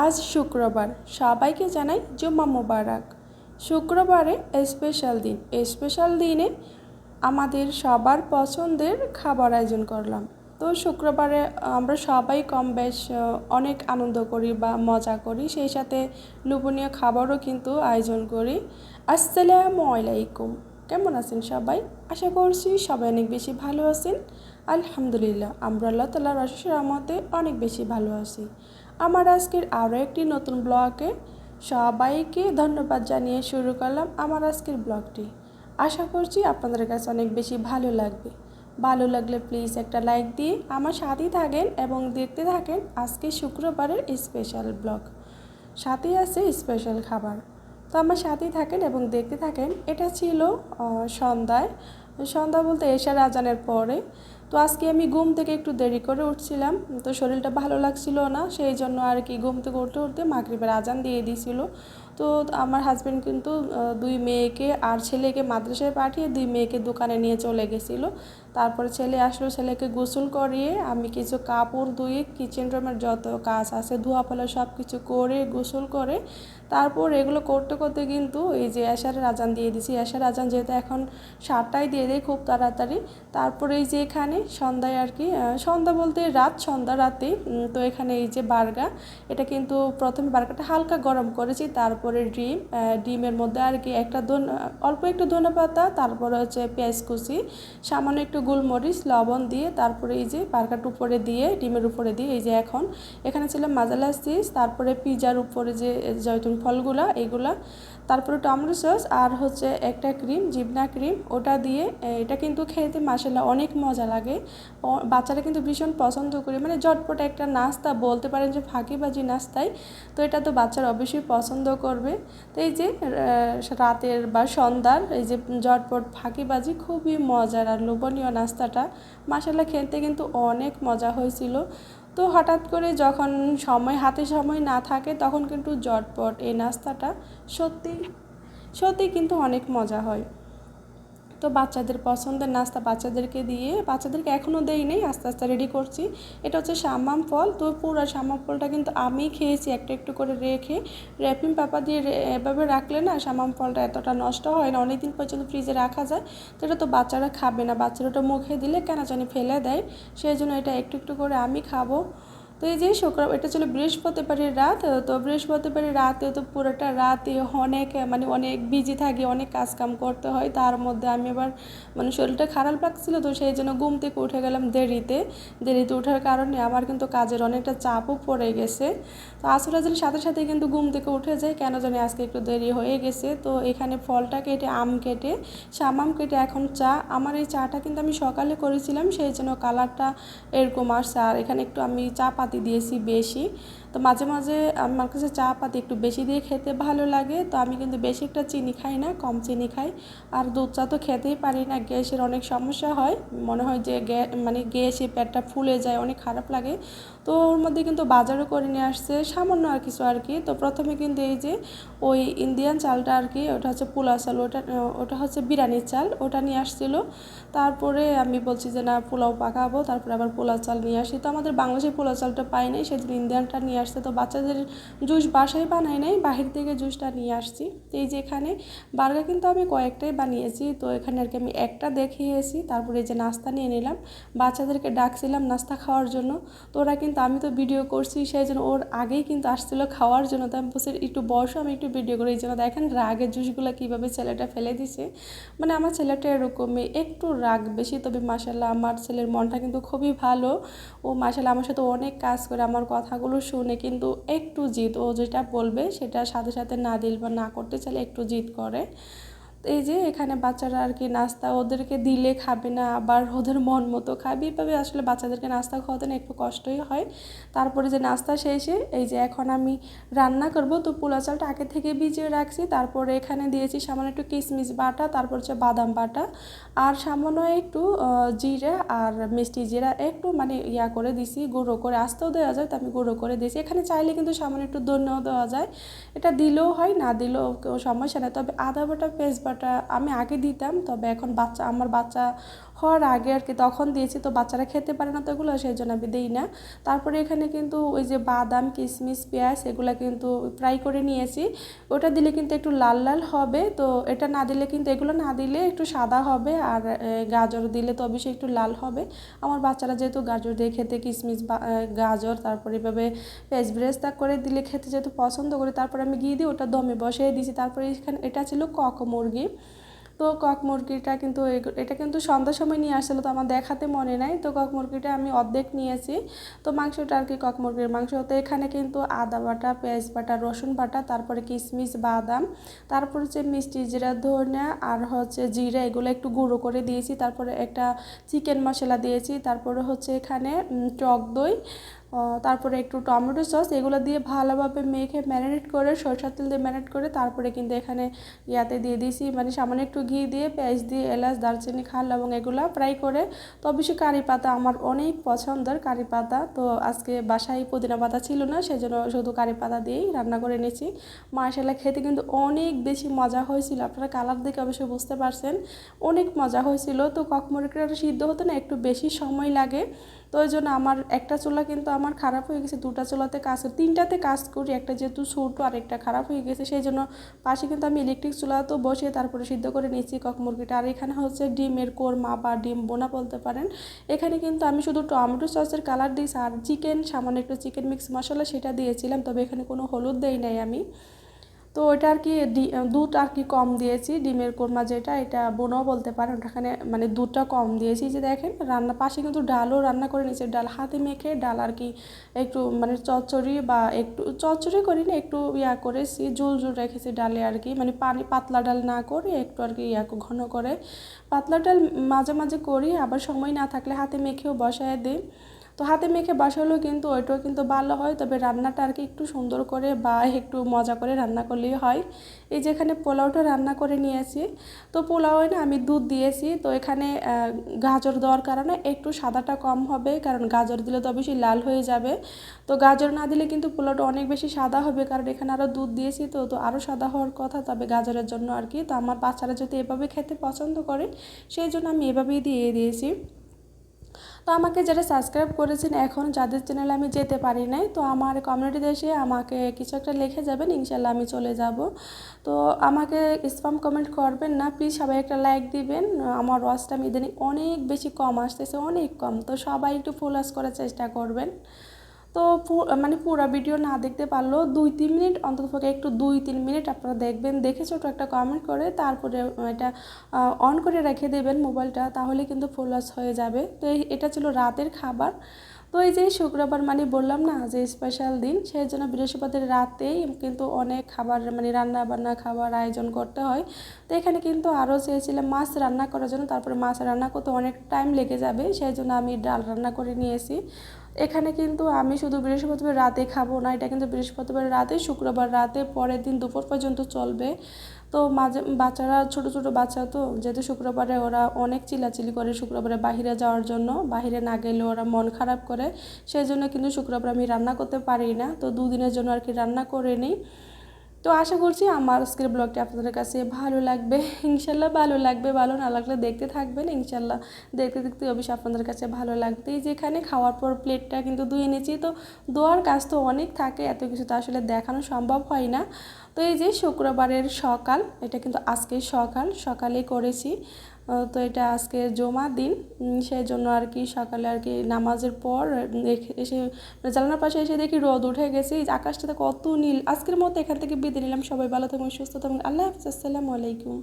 আজ শুক্রবার। সবাইকে জানাই জুম্মা মোবারক। শুক্রবারে স্পেশাল দিন। স্পেশাল দিনে আমাদের সবার পছন্দের খাবার আয়োজন করলাম। তো শুক্রবারে আমরা সবাই কম বেশ অনেক আনন্দ করি বা মজা করি। সেই সাথে লোভনীয় খাবারও কিন্তু আয়োজন করি। আসসালামু আলাইকুম। কেমন আছেন সবাই? আশা করছি সবাই অনেক বেশি ভালো আছেন। আলহামদুলিল্লাহ, আমরা আল্লাহ তাল্লাহ রসের রহমতে অনেক বেশি ভালো আছি। আমার আজকের আরও একটি নতুন ব্লগে সবাইকে ধন্যবাদ জানিয়ে শুরু করলাম আমার আজকের ব্লগটি। আশা করছি আপনাদের কাছে অনেক বেশি ভালো লাগবে। ভালো লাগলে প্লিজ একটা লাইক দিয়ে আমার সাথেই থাকেন এবং দেখতে থাকেন আজকে শুক্রবারের স্পেশাল ব্লগ। সাথেই আছে স্পেশাল খাবার। তো আমার সাথেই থাকেন এবং দেখতে থাকেন। এটা ছিল সন্ধ্যায়। সন্ধ্যা বলতে এশার আজানের পরে তো আজকে আমি ঘুম থেকে একটু দেরি করে উঠছিলাম, তো শরীরটা ভালো লাগছিল না, সেই জন্য আর কি ঘুম থেকে উঠতে উঠতে মাগরিবের আজান দিয়ে দিয়েছিল তো আমার হাজব্যান্ড কিন্তু দুই মেয়েকে আর ছেলেকে মাদ্রাসায় পাঠিয়ে দুই মেয়েকে দোকানে নিয়ে চলে গেছিল। তারপরে ছেলে আসলো, ছেলেকে গোসল করিয়ে আমি কিছু কাপড় ধুয়ে কিচেন রুমের যত কাজ আছে ধোয়া ফেলা সব কিছু করে, গোসল করে তারপর এগুলো করতে করতে কিন্তু এই যে এশারের আজান দিয়ে দিছি এশার আজান যেহেতু এখন সাতটায় দিয়ে দেয় খুব তাড়াতাড়ি। তারপরে এই যে এখানে সন্ধ্যায় আর কি সন্ধ্যা বলতে রাত, সন্ধ্যা রাতে তো এখানে এই যে বার্গা, এটা কিন্তু প্রথমে বার্গাটা হালকা গরম করেছি, তারপরে ডিম ডিমের মধ্যে আর কি একটা ধন, অল্প একটু ধনে পাতা, তারপরে হচ্ছে পেঁয়াজ কুচি, সামান্য একটু গোলমরিচ, লবণ দিয়ে তারপরে এই যে বার্গারটা উপরে দিয়ে, ডিমের উপরে দিয়ে, এই যে এখন। এখানে ছিল মাজালা চিজ, তারপরে পিজার উপরে যে জয়তুন ফলগুলা, এগুলা। তারপরে টমেটো সস আর হচ্ছে একটা ক্রিম জিবনা ক্রিম, ওটা দিয়ে এটা কিন্তু খেতে মাসাল্লাহ অনেক মজা লাগে। বাচ্চারা কিন্তু ভীষণ পছন্দ করে। মানে জটপট একটা নাস্তা, বলতে পারেন যে ফাঁকিবাজি নাস্তায় তো এটা তো বাচ্চারা অবশ্যই পছন্দ করবে। তো এই যে রাতের বা সন্ধ্যার এই যে জটপট ফাঁকিবাজি খুবই মজার আর লোভনীয় নাস্তাটা। মাসাল্লাহ খেতে কিন্তু অনেক মজা হয়েছিল। তো হঠাৎ করে যখন সময়, হাতে সময় না থাকে, তখন কিন্তু জটপট এই নাস্তাটা সত্যি সত্যি কিন্তু অনেক মজা হয়। তো বাচ্চাদের পছন্দের নাস্তা বাচ্চাদেরকে দিয়ে, বাচ্চাদেরকে এখনও দেই নেই আস্তে আস্তে রেডি করছি। এটা হচ্ছে সাম্মাম ফল। তো পুরো সাম্মাম ফলটা কিন্তু আমি খেয়েছি একটু একটু করে রেখে। র্যাপিং পেপার দিয়ে এভাবে রাখলে না সাম্মাম ফলটা এতটা নষ্ট হয় না অনেক দিন পর্যন্ত ফ্রিজে রাখা যায়। তো এটা তো বাচ্চারা খাবে না, বাচ্চারা ওটা মুখে দিলে কেন জানি ফেলে দেয়। সেই জন্য এটা একটু একটু করে আমি খাব। তো এই যে শুক্র এটা ছিল বৃহস্পতিবারের রাত, তো বৃহস্পতিবারের রাতে তো পুরোটা রাতে অনেক মানে অনেক বিজি থাকি, অনেক কাজ কাম করতে হয়। তার মধ্যে আমি আবার মানে শরীরটা খারাপ লাগছিল তো সেই জন্য ঘুম থেকে উঠে গেলাম দেরিতে। দেরিতে ওঠার কারণে আমার কিন্তু কাজের অনেকটা চাপও পড়ে গেছে। তো আসর আজের সাথে সাথে কিন্তু ঘুম থেকে উঠে যায়, কেন জানি আজকে একটু দেরি হয়ে গেছে। তো এখানে ফলটা কেটে, আম কেটে সামাম কেটে এখন চা। আমার এই চাটা কিন্তু আমি সকালে করেছিলাম, সেই জন্য কালারটা এরকম আসছে। আর এখানে একটু আমি চা পাতি দিয়েছি বেশি। তো মাঝে মাঝে আমার কাছে চা পাতি একটু বেশি দিয়ে খেতে ভালো লাগে, তো আমি কিন্তু বেশি একটা চিনি খাই না, কম চিনি খাই। আর দুধ চা তো খেতেই পারি না, গ্যাসের অনেক সমস্যা হয়, মনে হয় যে গ্যা মানে গ্যাসে পেটটা ফুলে যায়, অনেক খারাপ লাগে। তো ওর মধ্যে কিন্তু বাজারও করে নিয়ে আসছে, সামান্য আর কিছু আর কি। তো প্রথমে কিন্তু এই যে ওই ইন্ডিয়ান চালটা আর কি, ওটা হচ্ছে পোলা চাল, ওটা ওটা হচ্ছে বিরিয়ানির চাল, ওটা নিয়ে আসছিল। তারপরে আমি বলছি যে না, পোলাও পাকাবো, তারপরে আবার পোলাও চাল নিয়ে আসি। তো আমাদের বাংলাদেশের পোলাও চালটা পাই নাই, সেদিন ইন্ডিয়ানটা নিয়ে আসছে। তো বাচ্চাদের জুস বাসায় বানাই নাই, বাহির থেকে জুসটা নিয়ে আসছি। তো এই যে এখানে বার্গার কিন্তু আমি কয়েকটাই বানিয়েছি। তো এখানে আর কি আমি একটা দেখিয়েছি, তারপরে এই যে নাস্তা নিয়ে নিলাম। বাচ্চাদেরকে ডাকছিলাম নাস্তা খাওয়ার জন্য। তো ওরা কিন্তু, আমি তো ভিডিও করছি, সেই জন্য ওর আগেই কিন্তু আসছিল খাওয়ার জন্য। তো আমি বলছি, একটু বসো, আমি একটু ভিডিও করি। এই জন্য দেখেন রাগের জুসগুলো কীভাবে ছেলেটা ফেলে দিছে। মানে আমার ছেলেটা এরকমই, একটু রাগ বেশি। তবে মাসাল্লাহ আমার ছেলের মনটা কিন্তু খুবই ভালো। ও মাসাল্লাহ আমার সাথে অনেক কাজ করে, আমার কথাগুলো শুনে কিন্তু একটু জিদ ও যেটা বলবে সেটা সাথে সাথে না দিল বা না করতে চাইলে একটু জিদ করে। এই যে এখানে বাচ্চারা আর কি নাস্তা ওদেরকে দিলে খাবে না, আবার ওদের মন মতো খাবে। এইভাবে আসলে বাচ্চাদেরকে নাস্তা খাওয়াতে না একটু কষ্টই হয়। তারপরে যে নাস্তা শেষে এই যে এখন আমি রান্না করব, তো পোলা চালটা আগে থেকে ভিজিয়ে রাখছি। তারপরে এখানে দিয়েছি সামান্য একটু কিশমিশ বাটা, তারপর হচ্ছে বাদাম বাটা। আর সামান্য একটু জিরা আর মিষ্টি জিরা একটু মানে ইয়া করে দিছি, গুঁড়ো করে। আস্তেও দেওয়া যায়, তো আমি গুঁড়ো করে দিয়েছি। এখানে চাইলে কিন্তু সামান্য একটু ধন্যও দেওয়া যায়। এটা দিলেও হয়, না দিলেও সমস্যা নেই। তবে আদা বাটা পেস্ট বাটা আমি আগে দিতাম, তবে এখন বাচ্চা, আমার বাচ্চা হওয়ার আগে আর কি তখন দিয়েছি, তো বাচ্চারা খেতে পারে না তো এগুলো সেই জন্য আমি দিই না। তারপরে এখানে কিন্তু ওই যে বাদাম কিশমিশ পেঁয়াজ এগুলো কিন্তু ফ্রাই করে নিয়েছি। ওটা দিলে কিন্তু একটু লাল লাল হবে, তো এটা না দিলে কিন্তু, এগুলো না দিলে একটু সাদা হবে আর গাজর দিলে তো অবশ্যই একটু লাল হবে। আমার বাচ্চারা যেহেতু গাজর দিয়ে খেতে কিশমিশ বা গাজর, তারপরে এভাবে পেঁয়াজ ব্রেস্তা করে দিলে খেতে যেহেতু পছন্দ করে, তারপরে আমি গিয়ে দিই ওটা দমে বসিয়ে দিয়েছি। তারপরে এখানে, এটা ছিল কক মুরগি তো কক মুরগিটা কিন্তু এটা কিন্তু সন্ধ্যার সময় নিয়ে আসছিল, তো আমার দেখাতে মনে নাই। তো কক মুরগিটা আমি অর্ধেক নিয়েছি। তো মাংসটা আর কি কক মুরগির মাংস। তো এখানে কিন্তু আদা বাটা, পেঁয়াজ বাটা, রসুন বাটা, তারপরে কিশমিশ বাদাম, তারপর হচ্ছে মিষ্টি জিরা, ধনিয়া আর হচ্ছে জিরা, এগুলো একটু গুঁড়ো করে দিয়েছি। তারপরে একটা চিকেন মশলা দিয়েছি। তারপরে হচ্ছে এখানে টক দই তারপরে একটু টমেটো সস, এগুলো দিয়ে ভালোভাবে মেখে ম্যারিনেট করে, সরষের তেল দিয়ে ম্যারিনেট করে তারপরে কিন্তু এখানে ইয়াতে দিয়ে দিয়েছি। মানে সামান্য একটু ঘি দিয়ে, পেঁয়াজ দিয়ে, এলাচ, দারচিনি, খাল এবং এগুলো ফ্রাই করে। তো অবশ্যই কারি পাতা আমার অনেক পছন্দের কারি পাতা। তো আজকে বাসায় পুদিনা পাতা ছিল না সেই জন্য শুধু কারি পাতা দিয়েই রান্না করে নিয়েছি। মাসালা খেতে কিন্তু অনেক বেশি মজা হয়েছিল। আপনারা কালার দেখে অবশ্যই বুঝতে পারছেন। অনেক মজা হয়েছিল। তো ককমরিকটা সিদ্ধ হতে না একটু বেশি সময় লাগে। তো ওই জন্য আমার একটা চুলা কিন্তু আমার খারাপ হয়ে গেছে, দুটা চুলাতে কাজ তিনটাতে কাজ করি, একটা যেহেতু ছোটো আর একটা খারাপ হয়ে গেছে, সেই জন্য পাশে কিন্তু আমি ইলেকট্রিক চুলা তো বসিয়ে তারপরে সিদ্ধ করে নিয়েছি কক মুরগিটা। আর এখানে হচ্ছে ডিমের কোরমা বা ডিম বোনা বলতে পারেন। এখানে কিন্তু আমি শুধু টমেটো সসের কালার দিয়েছি আর চিকেন সামান্য একটু চিকেন মিক্স মশলা সেটা দিয়েছিলাম, তবে এখানে কোনো হলুদ দেই নাই আমি। তো ওটা আর কি দুধ আর কি কম দিয়েছি, ডিমের কোরমা যেটা, এটা বোনও বলতে পারেন ওখানে মানে দুধটা কম দিয়েছি। যে দেখেন, রান্না পাশে কিন্তু ডালও রান্না করে নিয়েছে, ডাল হাতে মেখে, ডাল আর কি একটু মানে চচ্চড়ি বা একটু, চচ্চড়ি করি না, একটু ইয়া করেছি জুল জুল রেখেছি ডালে আর কি মানে পানি, পাতলা ডাল না করে একটু আর কি ইয়া ঘন করে। পাতলা ডাল মাঝে মাঝে করি, আবার সময় না থাকলে হাতে মেখেও বসায় দিই। তো হাতে মেখে বসালেও কিন্তু ওইটাও কিন্তু ভালো হয়। তবে রান্নাটা আর কি একটু সুন্দর করে বা একটু মজা করে রান্না করলেই হয়। এই যে এখানে পোলাওটা রান্না করে নিয়েছি। তো পোলাওয়ে না আমি দুধ দিয়েছি। তো এখানে গাজর দেওয়ার কারণে একটু সাদাটা কম হবে। কারণ গাজর দিলে তো বেশি লাল হয়ে যাবে। তো গাজর না দিলে কিন্তু পোলাওটা অনেক বেশি সাদা হবে। কারণ এখানে আরও দুধ দিয়েছি তো তো আরও সাদা হওয়ার কথা। তবে গাজরের জন্য আর কি। তো আমার বাচ্চারা যদি এভাবে খেতে পছন্দ করে, সেই জন্য আমি এভাবেই দিয়ে দিয়েছি। তো আমাকে যারা সাবস্ক্রাইব করেছেন এখন যাদের চ্যানেলে আমি যেতে পারি নাই, তো আমার কমিউনিটি দেশে আমাকে কিছু একটা লিখে যাবেন ইনশাল্লাহ আমি চলে যাব। তো আমাকে স্পাম কমেন্ট করবেন না প্লিজ সবাই একটা লাইক দিবেন। আমার ওয়াচটা ইদানিং অনেক বেশি কম আসতেছে, অনেক কম। তো সবাই একটু ফোলাস করার চেষ্টা করবেন। তো মানে পুরো ভিডিও না দেখতে পারলেও দুই, তিন মিনিট অন্ততপক্ষে একটু দুই, তিন মিনিট আপনারা দেখবেন, দেখে ছোটো একটা কমেন্ট করে, তারপরে এটা অন করে রেখে দেবেন মোবাইলটা তাহলে কিন্তু ফোলাস হয়ে যাবে। তো এটা ছিল রাতের খাবার। তো এই যে শুক্রবার মানে বললাম না যে স্পেশাল দিন, সেই জন্য বৃহস্পতির রাতেই কিন্তু অনেক খাবার মানে রান্না বান্না খাবার আয়োজন করতে হয়। তো এখানে কিন্তু আরও চেয়েছিলাম মাছ রান্না করার জন্য, তারপরে মাছ রান্না করতে অনেক টাইম লেগে যাবে, সেই জন্য আমি ডাল রান্না করে নিয়েছি। এখানে কিন্তু আমি শুধু বৃহস্পতিবার রাতে খাব না, এটা কিন্তু বৃহস্পতিবার রাতে, শুক্রবার রাতে, পরের দিন দুপুর পর্যন্ত চলবে। তো মাঝে, বাচ্চারা, ছোট ছোট বাচ্চা তো, যেহেতু শুক্রবারে ওরা অনেক চিলাচিলি করে শুক্রবারে বাহিরে যাওয়ার জন্য, বাহিরে না গেলে ওরা মন খারাপ করে, সেই জন্য কিন্তু শুক্রবার আমি রান্না করতে পারি না। তো দুদিনের জন্য আর কি রান্না করে নিই। তো আশা করছি আমার আজকের ব্লগটি আপনাদের কাছে ভালো লাগবে। ইনশাল্লাহ ভালো লাগবে, ভালো না লাগলে দেখতে থাকবেন। ইনশাল্লাহ দেখতে দেখতে অবশ্যই আপনাদের কাছে ভালো লাগবে। এই যেখানে খাওয়ার পর প্লেটটা কিন্তু ধুয়ে নিয়েছি। তো দোয়ার কাজ তো অনেক থাকে, এত কিছু তো আসলে দেখানো সম্ভব হয় না। তো এই যে শুক্রবারের সকাল, এটা কিন্তু আজকে সকাল, সকালে করেছি। তো এটা আজকে জমা দিন। সেই জন্য আর কি সকালে আর কি নামাজের পর এসে জানালার পাশে এসে দেখি রোদ উঠে গেছে। আকাশটাতে কত নীল। আজকের মতো এখান থেকে বিদে নিলাম। সবাই ভালো থাকুন, সুস্থ থাকুন। আল্লাহ হাফিজ। আসসালামু আলাইকুম।